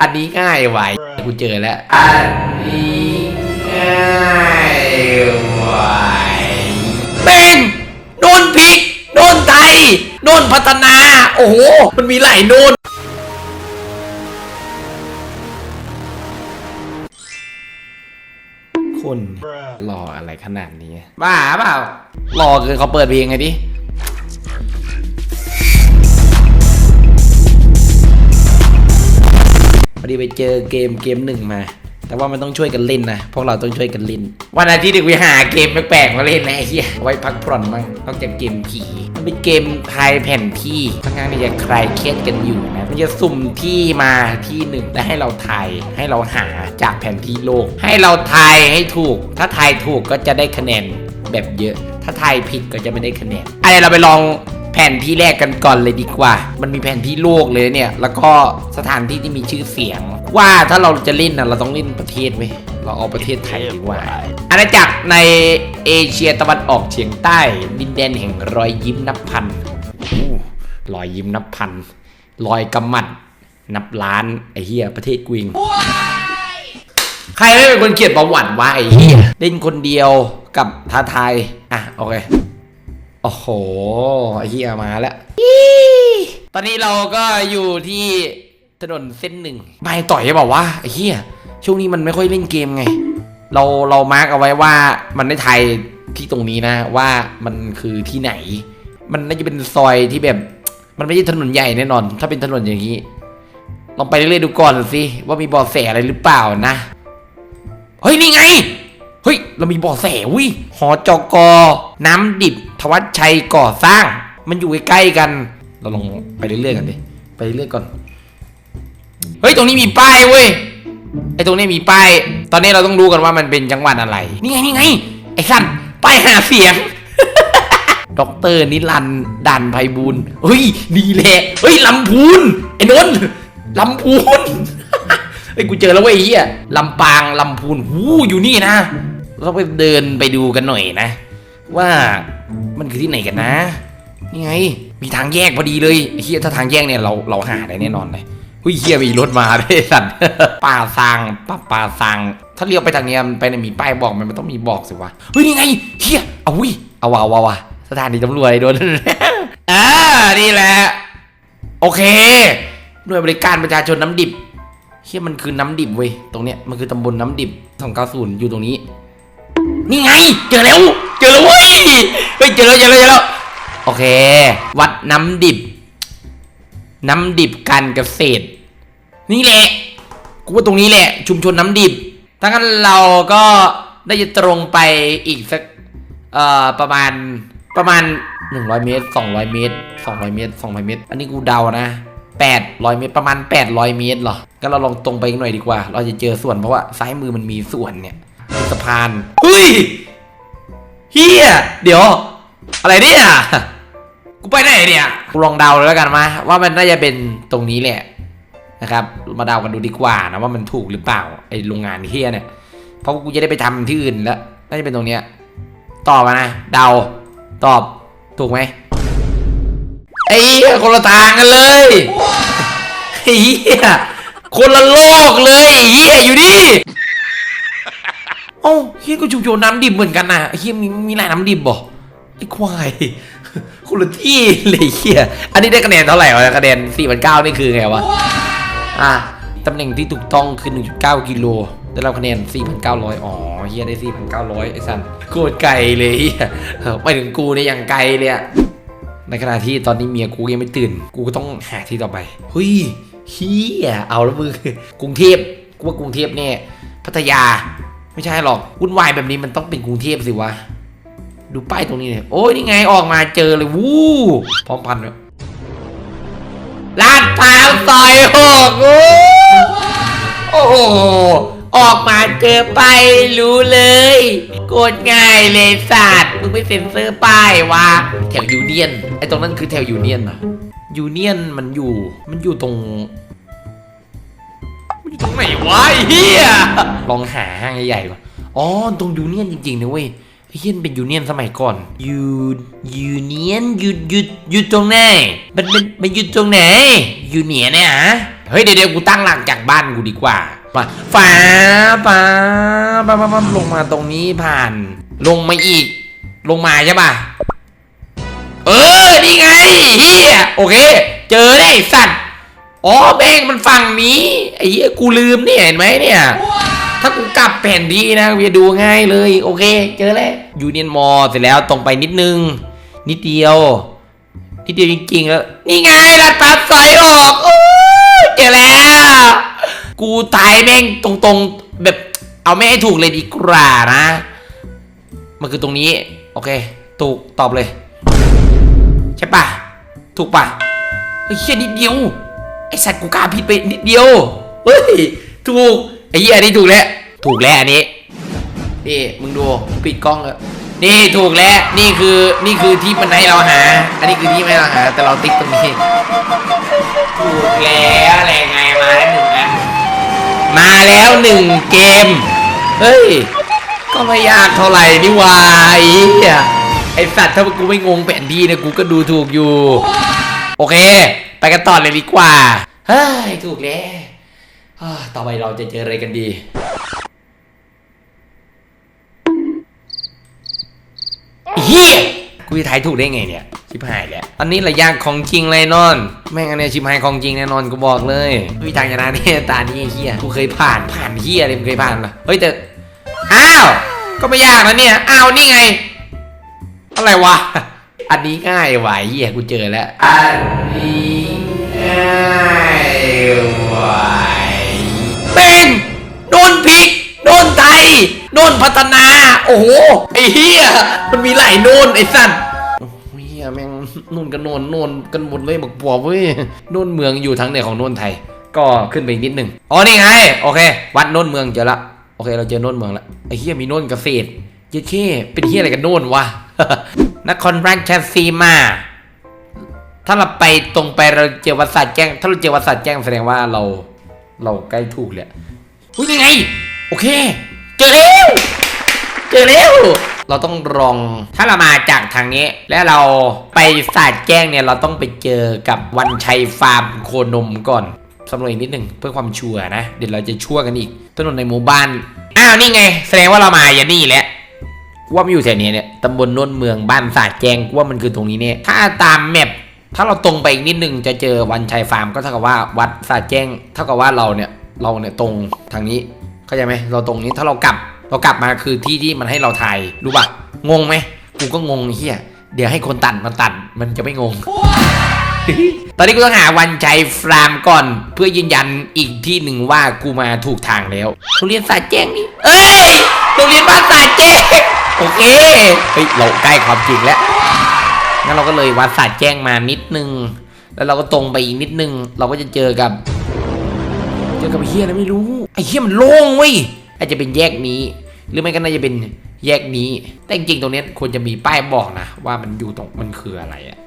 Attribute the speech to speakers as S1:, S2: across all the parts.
S1: อันนี้ง่ายไว้กูเจอแล้ว อันนี้ง่ายไว้เป็นโน่นผิดโน่นไทยโน่นพัฒนา โอ้โห มันมีหลายโน่นคนรออะไรขนาดนี้บ้าเปล่ารอเกินเขาเปิดเพลงไงดิ อดีไปเจอเกมเกมหนึ่งมา แต่ว่ามันต้องช่วยกันเล่นนะพวกเราต้องช่วยกันเล่น วันอาทิตย์เด็กไปหาเกมแปลกๆมาเล่นนะไอ้เหี้ยไว้พักผ่อนบ้างนอกจากเกมผีมันเป็นเกมทายแผ่นที่ค่อนข้างที่จะคลายเครียดกันอยู่นะมันจะสุ่มที่มาที่หนึ่งและให้เราทายให้เราหาจากแผนที่โลก ให้เราทายให้ถูก ถ้าทายถูกก็จะได้คะแนนแบบเยอะ ถ้าทายผิดก็จะไม่ได้คะแนนอะไรเราไปลอง แผนที่แรกกันก่อนเลยดีกว่า มันมีแผนที่โลกเลยเนี่ย แล้วก็สถานที่ที่มีชื่อเสียง ว่าถ้าเราจะเล่นนะเราต้องเล่นประเทศเว้ยเราเอาประเทศไทยดีกว่า อาณาจักรในเอเชียตะวันออกเฉียงใต้ ดินแดนแห่งรอยยิ้มนับพันรอยยิ้มนับพันรอยกำมัด นับล้านไอเหี้ยประเทศกวิงใครไม่เป็นคนเขียนประวัติวะไอเหี้ยเล่นคนเดียวกับท้าทายอะโอเค โอ้โหไอ้เฮียมาแล้วอี๋ตอนนี้เราก็อยู่ที่ถนนเส้นหนึ่งไม่ต่อยบอกว่าไอ้เฮียช่วงนี้มันไม่ค่อยเล่นเกมไง เราเรามาร์กเอาไว้ว่ามันได้ไทยที่ตรงนี้นะว่ามันคือที่ไหน มันน่าจะเป็นซอยที่แบบ มันไม่ใช่ถนนใหญ่แน่นอน ถ้าเป็นถนนอย่างนี้ลองไปเรื่อยๆดูก่อนสิว่ามีเบอแสอะไรหรือเปล่านะ เฮ้ย นี่ไง เฮ้ย เรามีเบาะแสวิหอจกน้ำดิบทวัชชัยก่อสร้าง มันอยู่ใกล้ๆกัน เราลองไปเรื่อยๆกันดิ ไปเรื่อยๆก่อน เฮ้ย ตรงนี้มีป้ายเว้ย ไอ้ตรงนี้มีป้าย ตอนนี้เราต้องรู้กันว่ามันเป็นจังหวัดอะไร นี่ไงนี่ไง ไอ้สัตว์ป้ายหาเสียงด็อกเตอร์นิรันดร์ดันไพบูลย์เฮ้ยนี่แหละเฮ้ยลำพูนไอ้นนท์ลำพูนเฮ้ยกูเจอแล้วเว้ยไอ้เฮียลำปางลำพูนหูอยู่นี่นะ เราต้องไปเดินไปดูกันหน่อยนะ ว่ามันคือที่ไหนกันนะนี่ไง มีทางแยกพอดีเลยเฮียถ้าทางแยกเนี่ยเราเราหาได้แน่นอนเลยเฮ้ยเฮียมีรถมาด้วยสัตว์ป่าซางป่าป่าซาง ถ้าเลี้ยวไปทางเนี้ยมันไปเนี่ยมีป้ายบอกมันมันต้องมีบอกสิวะเฮ้ยนี่ไงเฮียเอาวิเอาวาวาวะสถานีตำรวจโดนอ่านี่แหละโอเคหน่วยบริการประชาชนน้ำดิบเฮียมันคือน้ำดิบเว้ยตรงเนี้ยมันคือตำบลน้ำดิบ290อยู่ตรงนี้ นี่ไง เจอแล้ว เจอแล้วเว้ยเฮ้ยเจอแล้วเจอแล้วเจอแล้วโอเค วัดน้ำดิบ น้ำดิบการเกษตร นี่แหละกูว่าตรงนี้แหละ ชุมชนน้ำดิบถ้างั้นเราก็ได้จะตรงไปอีกสักเอ่อประมาณประมาณ 100 เมตร 200 เมตร 200 เมตร 200 เมตร อันนี้กูเดานะ800 เมตรประมาณ 800 เมตรเหรอก็เราลองตรงไปอีกหน่อยดีกว่า เราจะเจอส่วนเพราะว่าซ้ายมือมันมีส่วนเนี่ย สะพานเฮ้ยเฮียเดี๋ยว อะไรเนี่ยกูไปไหนเนี่ยกูลองเดาเลยแล้วกันมาว่ามันน่าจะเป็นตรงนี้แหละนะครับ มาเดากันดูดีกว่านะว่ามันถูกหรือเปล่าไอโรงงานเฮียเนี่ยเพราะกูจะได้ไปทำที่อื่นแล้วน่าจะเป็นตรงเนี้ยตอบมานะเดาตอบถูกไหมไอ้คนละทางกันเลยไอ้เหี้ยคนละโลกเลยไอ้เหี้ยอยู่นี่ อ้าเฮียก็ชุมชนน้ำดิบเหมือนกันนะเฮียมีมีหลายน้ำดิบบ่ไอ้ควายคนละที่เลยเฮียอันนี้ได้คะแนนเท่าไหร่วะคะแนนสี่พันเก้านี่คือไงวะอะตำแหน่งที่ถูกต้องคือ 1.9 กิโลได้รับคะแนน 4,900 อ๋อเฮียได้ 4,900 ไอ้สันโคตรไกลเลยเฮียไปถึงกูเนี่ยยังไกลเลยอะในขณะที่ตอนนี้เมียกูยังไม่ตื่น กูก็ต้องหาที่ต่อไปเฮ้ยเฮียเอาแล้วมือกรุงเทพกูว่ากรุงเทพเนี่ยพัทยา ไม่ใช่หรอกวุ่นวายแบบนี้มันต้องเป็นกรุงเทพสิวะ ดูป้ายตรงนี้เนี่ยโอ้ยนี่ไงออกมาเจอเลยวู้พร้อมพันเลยลาดพร้าวซอยหกโอ้โอ้โหออกมาเจอไปรู้เลยโกดง่ายเลยสัตว์มึงไม่เซ็นเซอร์ป้ายวะแถวยูเนียนไอ้ตรงนั้นคือแถวยูเนียนเหรอยูเนียนมันอยู่มันอยู่ตรง ไหนวะไอ้เฮียลองหาห้างใหญ่ๆก่อนอ๋อตรงยูเนียนจริงๆนะเว้ยไอ้เฮียมันเป็นยูเนียนสมัยก่อนยูยูเนียนยูยูยูตรงไหนมันเป็นมันอยู่ตรงไหนยูเนียนเนี่ยฮะเฮ้ยเดี๋ยวเดี๋ยวกูตั้งหลักจากบ้านกูดีกว่ามาฟ้าฟ้าฟ้าฟ้าฟ้าลงมาตรงนี้ผ่าน ลงมาอีก ลงมาใช่ป่ะเออนี่ไงเฮียโอเค เจอได้ไอ้สัตว์ อ๋อแม่งมันฝั่งนี้ไอ้เหี้ยกูลืมเนี่ยเห็นไหมเนี่ย ถ้ากูกลับแผ่นที่นะกูจะดูง่ายเลย โอเค เจอแล้วยูเนียนมอเสร็จแล้วตรงไปนิดนึง นิดเดียว นิดเดียวจริงๆแล้ว นี่ไงลัดปัดสอยออกโอ้เจอแล้ว กูตายแม่งตรงๆแบบเอาไม่ให้ถูกเลยดีกว่านะ มันคือตรงนี้ โอเค ถูกตอบเลย ใช่ปะถูกปะเฮ้ยเฮียนิดเดียว สัตว์กูกล้าผิดไปนิดเดียวเฮ้ยถูกไอ้เหี้ยอันนี้ถูกแล้วถูกแล้วอันนี้นี่มึงดูปิดกล้องแล้วนี่ถูกแล้วนี่คือนี่คือที่มันให้เราหา อันนี้คือที่ไม่เราหา แต่เราติ๊กตรงนี้ถูกแล้วอะไรไงมาแล้วหนึ่งอันมาแล้วหนึ่งเกมเฮ้ยก็ไม่ยากเท่าไหร่นี่หวายไอสัตว์ถ้ากูไม่งงแผนที่เนี่ยกูก็ดูถูกอยู่ โอเค ไปกันต่อเลยดีกว่า เฮ้ย ถูกแล้วต่อไปเราจะเจออะไรกันดี เฮียกูจะทายถูกได้ไงเนี่ย ชิบหายแล้วอันนี้ระยะของจริงเลยนอน แม่งอันเนี้ยชิบหายของจริงแน่นอนกูบอกเลยไม่มีทางชนะเนี่ยตานี้เฮียกูเคยผ่านผ่านเฮียอะไรมึงเคยผ่านปะเฮ้ยแต่อ้าว ก็ไม่ยากนะเนี่ยอ้าวนี่ไง อะไรวะ อันนี้ง่ายว่ะไอ้เฮียกูเจอแล้ว อันนี้ง เป็นโดนพริกโดนไทยโดนพัฒนา โอ้โหไอ้เฮียมันมีหลายโนนไอ้สัตว์โอ้เฮียแม่งนู่นกันโนนโนนกันหมดเลยบอกปอบเว้ยโนนเมืองอยู่ทั้งในของโนนไทย ก็ขึ้นไปอีกนิดนึงอ๋อนี่ไงโอเค วัดโนนเมืองเจอละโอเคเราเจอโนนเมืองละไอ้เฮียมีโนนเกษตรเจ๊เช่เป็นเฮียอะไรกันโนนวะนครราชสีมา ถ้าเราไปตรงไปเราเจอวัดสัตว์แจ้ง ถ้าเราเจอวัดสัตว์แจ้งแสดงว่าเราเราใกล้ถูกแล้วหุ้ยนี่ไง โอเค เจอแล้ว เจอแล้ว เราต้องลอง ถ้าเรามาจากทางนี้ แล้วเราไปสาดแจ้งเนี่ย เราต้องไปเจอกับวันชัยฟาร์มโคนมก่อนสำรวจอีกนิดหนึ่งเพื่อความชัวร์นะ เดี๋ยวเราจะชั่วกันอีกถนนในหมู่บ้าน อ้าวนี่ไง แสดงว่าเรามาอย่านี่แหละว่ามันอยู่แถวนี้เนี่ยตำบลโนนเมืองบ้านสาดแจงว่ามันคือตรงนี้เนี่ย ถ้าตามแมป ถ้าเราตรงไปอีกนิดนึงจะเจอวันชัยฟาร์มก็เท่ากับว่าวัดสาดแจงเท่ากับว่าเราเนี่ยเราเนี่ยตรงทางนี้เข้าใจไหมเราตรงนี้ถ้าเรากลับเรากลับมาคือที่ที่มันให้เราถ่ายรู้ปะงงไหมกูก็งงเฮียเดี๋ยวให้คนตัดมาตัดมันจะไม่งง ตอนนี้กูต้องหาวันชัยฟาร์มก่อน เพื่อยืนยันอีกที่หนึ่งว่ากูมาถูกทางแล้วโรงเรียนสาดแจ้งนี่เอ้ยโรงเรียนบ้านสาดแจ้งโอเคเฮ้ยเราใกล้ความจริงแล้ว งั้นเราก็เลยวัดศาสาดแจ้งมานิดนึง แล้วเราก็ตรงไปอีกนิดนึง เราก็จะเจอกับ เจอกับไอ้เฮียอะไรไม่รู้ ไอ้เฮียมันโล่งเว้ย อาจจะเป็นแยกนี้ หรือไม่ก็น่าจะเป็นแยกนี้ แต่จริงๆตรงนี้ควรจะมีป้ายบอกนะ ว่ามันอยู่ตรงมันคืออะไรอะ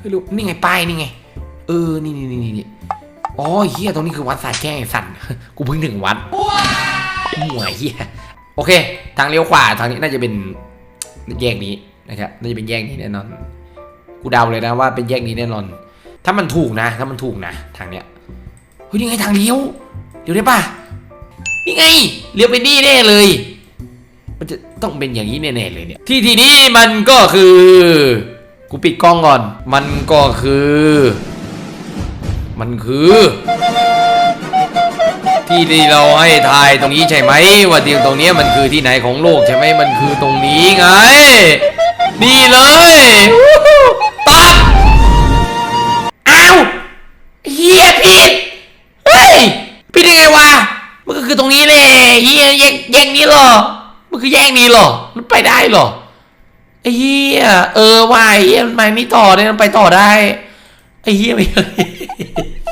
S1: ไม่รู้นี่ไงป้ายนี่ไง เออ นี่นี่นี่นี่อ๋อเฮียตรงนี้คือวัดสาแจ้งไอ้สัตว์กูเพิ่งถึงวัดหวยเฮียโอเค ทางเลี้ยวขวาทางนี้น่าจะเป็นแยกนี้นะครับ น่าจะเป็นแยกนี้แน่นอน กูเดาเลยนะว่าเป็นแยกนี้แน่นอน ถ้ามันถูกนะ ถ้ามันถูกนะ ทางเนี้ยเฮ้ยนี่ไงทางเลี้ยวเลี้ยวได้ปะนี่ไงเลี้ยวไปนี่แน่เลย มันจะต้องเป็นอย่างนี้แน่ๆเลยเนี่ยที่ที่นี้มันก็คือกูปิดกล้องก่อน มันก็คือ มันคือ ที่ที่เราให้ทายตรงนี้ใช่ไหมว่าที่ตรงเนี้ยมันคือที่ไหนของโลกใช่ไหมมันคือตรงนี้ไง นี่เลย ตอบอ้าวเฮียผิดเฮ้ยผิดยังไงวะมันก็คือตรงนี้แหละเฮียแยกแยกนี้หรอมันคือแยกนี้หรอมันไปได้หรอไอ้เฮียเออว่ะไอ้เฮียมันไปไม่ต่อเนี่ยมันไปต่อได้ไอ้เฮียไม่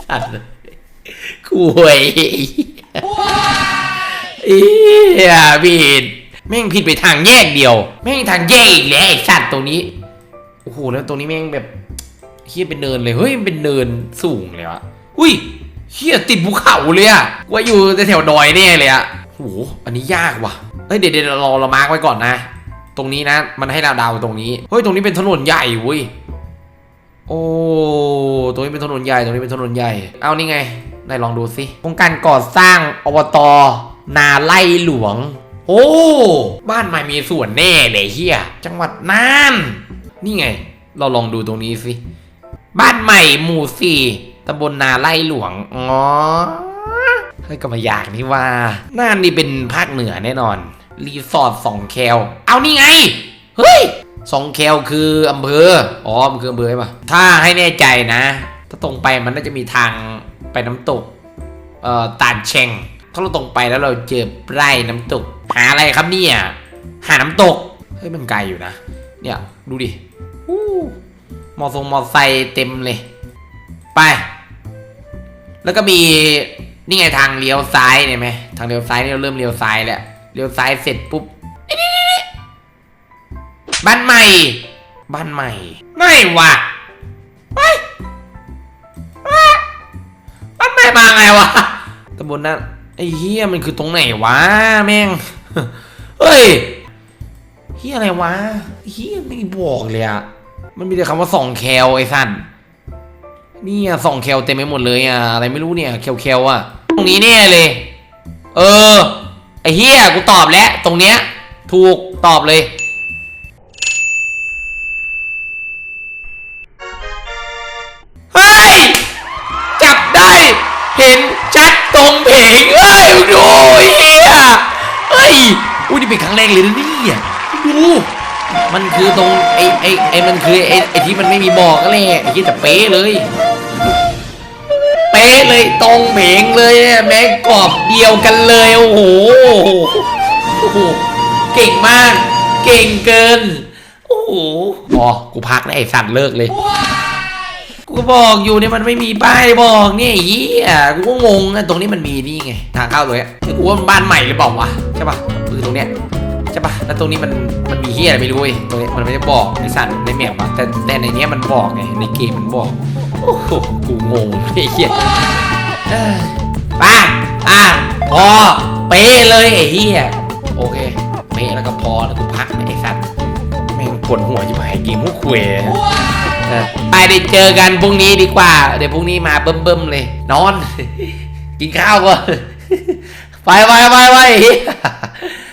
S1: สัตว์คุยเฮียผิดแม่งผิดไปทางแยกเดียว แม่งทางแยกอีกแล้วไอ้สัตว์ตรงนี้ โอ้โหแล้วตรงนี้แม่งแบบเฮียเป็นเนินเลยเฮ้ยมันเป็นเนินสูงเลยวะอุ้ยเฮียติดภูเขาเลยอะว่าอยู่แถวดอยแน่เลยอะโหอันนี้ยากว่ะเฮ้ยเดี๋ยวเดี๋ยวเราเรามาร์กไว้ก่อนนะ ตรงนี้นะ มันให้เราดาวตรงนี้เฮ้ยตรงนี้เป็นถนนใหญ่เว้ยโอ้ตรงนี้เป็นถนนใหญ่ตรงนี้เป็นถนนใหญ่ เอานี่ไงไหนลองดูสิโครงการก่อสร้างอบตนาไล่หลวง โอ้ บ้านใหม่มีสวนแน่เลยเฮียจังหวัดน่าน นี่ไง เราลองดูตรงนี้สิ บ้านใหม่หมู่สี่ตำบลนาไล่หลวง อ๋อเฮ้ยก็มาอยากนี่ว่า น่านนี่เป็นภาคเหนือแน่นอน รีสอร์ทสองแคล เอานี่ไง เฮ้ยสองแคลคืออำเภอ อ๋อ มันคืออำเภอใช่ปะถ้าให้แน่ใจนะ ถ้าตรงไปมันน่าจะมีทางไปน้ำตก เอ่อตาดเชงถ้าเราตรงไปแล้วเราเจอไร่น้ำตก หาอะไรครับเนี่ย หาน้ำตก เฮ้ยมันไกลอยู่นะ เนี่ยดูดิ มอทรงมอไซค์เต็มเลย ไป แล้วก็มีนี่ไงทางเลี้ยวซ้ายเนี่ยไหมทางเลี้ยวซ้ายนี่เราเริ่มเลี้ยวซ้ายแล้วเลี้ยวซ้ายเสร็จปุ๊บบ้านใหม่ บ้านใหม่ไม่วะไปบ้านใหม่มาไงวะตำบลนั้นไอ้เฮียมันคือตรงไหนวะแม่งเฮ้ยเฮียอะไรวะเฮียไม่บอกเลยอะ มันมีแต่คำว่าส่องแคลไอ้สันนี่ยส่องเคลเต็มไปหมดเลยอะอะไรไม่รู้เนี่ยเคลเคลอะตรงนี้แน่เลย เออ ไอ้เฮียกูตอบแล้วตรงเนี้ย ถูกตอบเลยเฮ้ยจับได้ เห็นชัดตรงเพงเอ้ยดูไอ้เฮียเฮ้ยอุ้ยนี่เป็นครั้งแรกเลยนะเนี่ยดู มันคือตรงไอ้ไอ้ไอ้มันคือไอ้ไอ้ที่มันไม่มีบอกก็เลยไอ้ที่จะเป๊ะเลย เป๊ะเลยตรงเหมงเลยเนี่ยแม่กรอบเดียวกันเลยโอ้โหโอ้โหเก่งมาก เก่งเกินโอ้โหอ๋อกูพักแล้วไอ้สัตว์เลิกเลยกูบอกอยู่เนี่ยมันไม่มีป้ายบอกเนี่ยไอ้เหี้ยกูก็งงนะตรงนี้มันมีนี่ไงทางเข้าตรงเนี้ยกูว่ามันบ้านใหม่หรือเปล่าวะใช่ปะคือตรงเนี้ย แล้วตรงนี้มันมันมีเหี้ยอะไรไม่รู้เว้ยตรงนี้มันไม่ได้บอกในสัตว์ในแมปอะแต่แต่ในเนี้ยมันบอกไงในเกมมันบอกโอ้โหกูงงไอ้เหี้ยป้าอะพอเป๊ะเลยไอ้เหี้ยโอเคเป๊ะแล้วก็พอแล้วกูพักไอ้สัตว์แม่งปวดหัวอยู่หายเกมพวกคุยเออไปเดี๋ยวเจอกันพรุ่งนี้ดีกว่า เดี๋ยวพรุ่งนี้มาเบิ่มๆเลย นอน กินข้าวก่อนไปไปไปไป